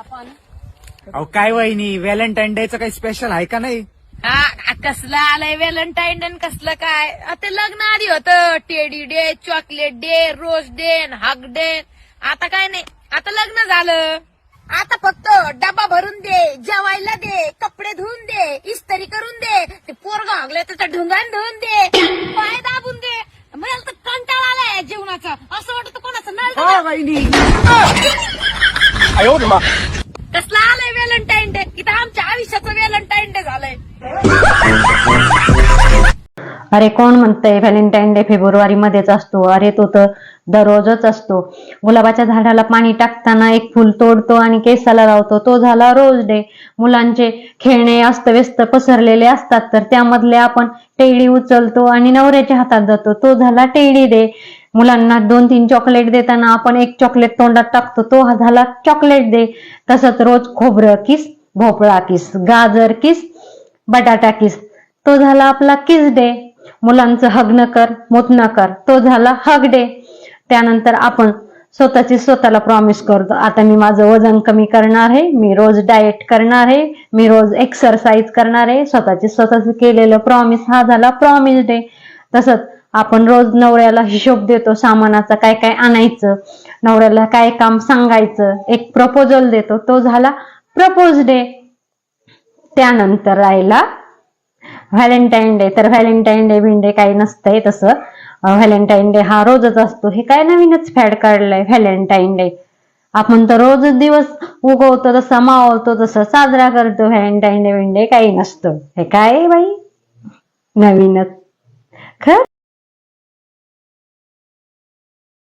अहो काय वहिनी व्हॅलेंटाईन डेचं काही स्पेशल आहे का नाही? हा कसलं आलंय व्हॅलेंटाईन डे कसलं काय? आता लग्न आधी होतं. Teddy day chocolate day rose day hug day आता काय नाही. आता लग्न झालं. आता फक्त डबा भरून दे जेवायला दे कपडे धुवून दे इस्त्री करून दे. ते पोरग हगले तर ढुंगान धुवून दे. पाय दाबून दे. मला तर कंटाळा आलाय या जीवनाचा असं वाटतं कोणाचं नळ हो वहिनी. कसला आलंय व्हॅलेंटाईन डे? इथं आमच्या आयुष्याचं व्हॅलेंटाईन डे झालंय. अरे कोण म्हणतंय व्हॅलेंटाईन डे फेब्रुवारी मध्येच असतो? अरे तो तर दररोजच असतो. गुलाबाच्या झाडाला पाणी टाकताना एक फुल तोडतो आणि केसाला लावतो. तो झाला रोज डे. मुलांचे खेळणे अस्तव्यस्त पसरलेले असतात तर त्यामधले आपण टेडी उचलतो आणि नवऱ्याच्या हातात जातो. तो झाला टेडी डे. मुलांना दोन तीन चॉकलेट देताना आपण एक चॉकलेट तोंडात टाकतो. तो हा झाला चॉकलेट दे तसंच रोज खोबरं किस भोपळा किस गाजर किस बटाटा किस. तो झाला आपला किस डे. मुलांचं हग न कर मुतन कर. तो झाला हग डे. त्यानंतर आपण स्वतःची स्वतःला प्रॉमिस करतो. आता मी माझं वजन कमी करणार आहे मी रोज डाएट करणार आहे मी रोज एक्सरसाइज करणार आहे. स्वतःची स्वतःच केलेलं प्रॉमिस हा झाला प्रॉमिस डे तसंच आपण रोज नवऱ्याला हिशोब देतो सामानाचा काय काय आणायचं नवऱ्याला काय काम सांगायचं एक प्रपोजल देतो तो झाला प्रपोज डे त्यानंतर राहिला व्हॅलेंटाईन डे तर व्हॅलेंटाईन डे बिंडे काही नसतंय तसं. व्हॅलेंटाईन डे हा रोजच असतो. हे काय नवीनच फॅड काढलंय व्हॅलेंटाईन डे आपण तर रोजच दिवस उगवतो तसा मावळतो तसं साजरा करतो. व्हॅलेंटाईन डे म्हणजे काही नसतं. हे काय बाई? नवीनच. खर?